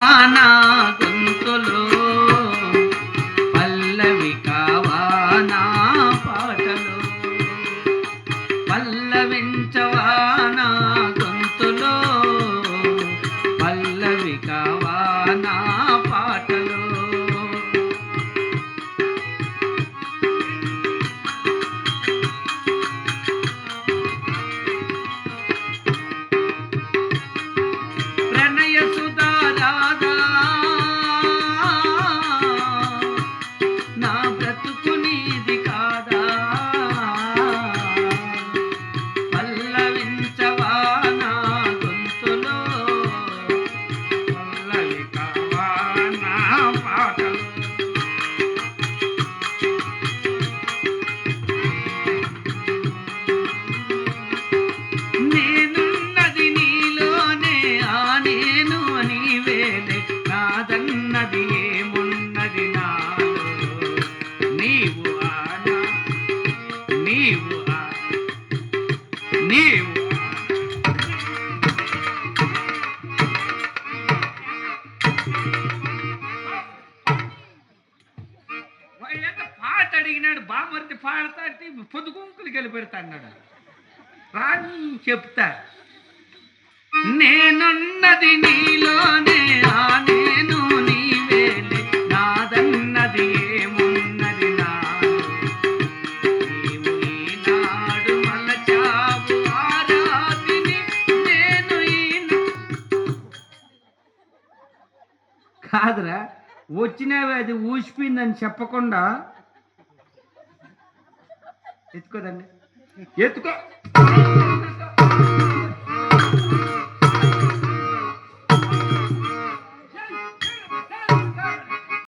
నా గొంతులో పల్లవి కావా నా పాటలో? పల్లవించవా నా గొంతులో పల్లవి కావా నా నీవు పాట అడిగినాడు బామర్తి పాడతా అంటే పొద్దుగుంకులకి వెళ్ళి అన్నాడు. రాని చెప్తా నేనున్నది నీలో కాదురా వచ్చినవి అది ఊసిపోయిందని చెప్పకుండా ఎత్తుకోదండి. ఎత్తుకో.